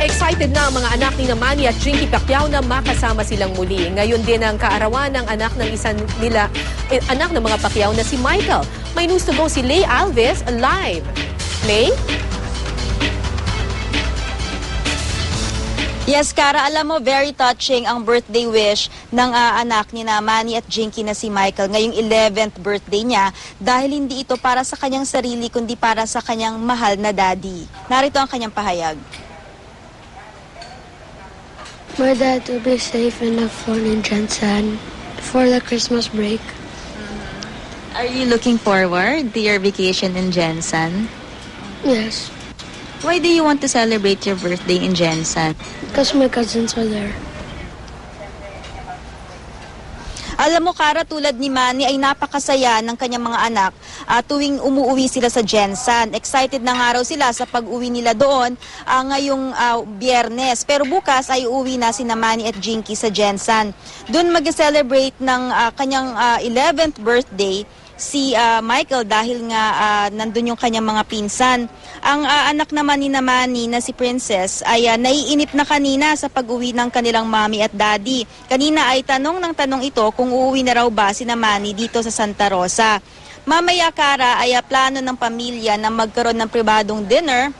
excited na ang mga anak ni Manny at Jinky Pacquiao na makasama silang muli. Ngayon din ang kaarawan ng anak ng isa nila, eh, anak ng mga Pacquiao na si Michael. May news to go si Lay Alves live. Lay? Yes, Kara, alam mo, very touching ang birthday wish ng ah, anak ni na Manny at Jinky na si Michael ngayong 11th birthday niya dahil hindi ito para sa kanyang sarili kundi para sa kanyang mahal na daddy. Narito ang kanyang pahayag. My dad will be safe and have fun in Jensen for the Christmas break. Are you looking forward to your vacation in Jensen? Yes, Why do you want to celebrate your birthday in Jensen? because my cousins are there. Alam mo, Kara, tulad ni Manny ay napakasaya ng kanyang mga anak ah, tuwing umuwi sila sa Jensen. Excited na nga raw sila sa pag-uwi nila doon ah, ngayong ah, biyernes. Pero bukas ay uwi na si Manny at Jinky sa Jensen. Doon mag-celebrate ng ah, kanyang ah, 11th birthday si ah, Michael dahil nga ah, nandun yung kanyang mga pinsan. Ang ah, anak naman ni Namani na si Princess ay ah, naiinip na kanina sa pag-uwi ng kanilang mommy at daddy. Kanina ay tanong ng tanong ito kung uuwi na raw ba si Namani dito sa Santa Rosa. Mamaya Kara ay ah, plano ng pamilya na magkaroon ng pribadong dinner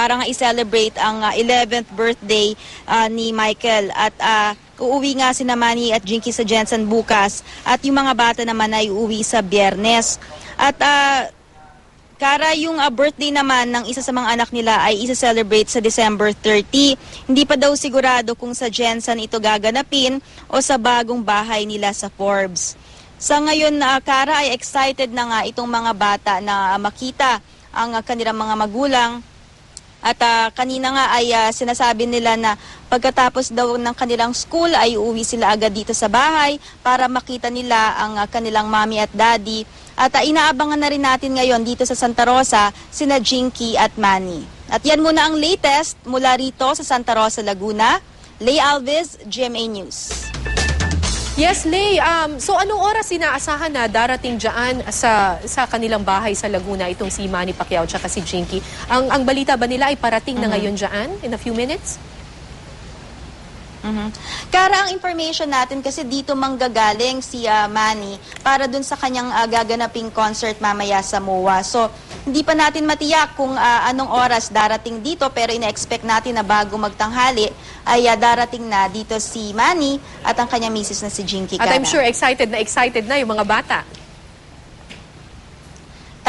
para nga i-celebrate ang ah, 11th birthday ah, ni Michael at ah, uuwi nga si Manny at Jinky sa Jensen bukas at yung mga bata naman ay uuwi sa biyernes. At ah, Kara, yung ah, birthday naman ng isa sa mga anak nila ay isa-celebrate sa December 30. Hindi pa daw sigurado kung sa Jensen ito gaganapin o sa bagong bahay nila sa Forbes. Sa ngayon, ah, Kara, ay excited na nga itong mga bata na makita ang ah, kanilang mga magulang at ah, kanina nga ay ah, sinasabi nila na pagkatapos daw ng kanilang school ay uuwi sila agad dito sa bahay para makita nila ang ah, kanilang mommy at daddy. At ah, inaabangan na rin natin ngayon dito sa Santa Rosa sina Jinky at Manny. At yan muna ang latest mula rito sa Santa Rosa, Laguna. Lay Alves, GMA News. Yes, Lay. Um, so anong oras inaasahan na darating dyan sa, sa kanilang bahay sa Laguna itong si Manny Pacquiao at si Jinky? Ang, ang balita ba nila ay parating na ngayon dyan in a few minutes? Mhm. Kara, ang information natin kasi dito manggagaling si ah, Manny para dun sa kanyang ah, gaganaping concert mamaya sa MOA. So, hindi pa natin matiyak kung ah, anong oras darating dito pero ina-expect natin na bago magtanghali ay ah, darating na dito si Manny at ang kanyang misis na si Jinky At I'm Kara. sure excited na excited na yung mga bata.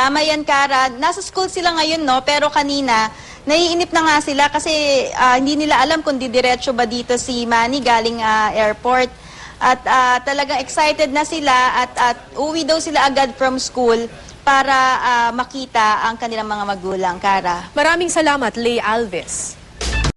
Tama yan, Kara. Nasa school sila ngayon, no? Pero kanina, naiinip na nga sila kasi ah, hindi nila alam kung didiretso ba dito si Manny galing ah, airport. At ah, talagang excited na sila at, at uwi daw sila agad from school para ah, makita ang kanilang mga magulang, Kara. Maraming salamat, Lay Alves.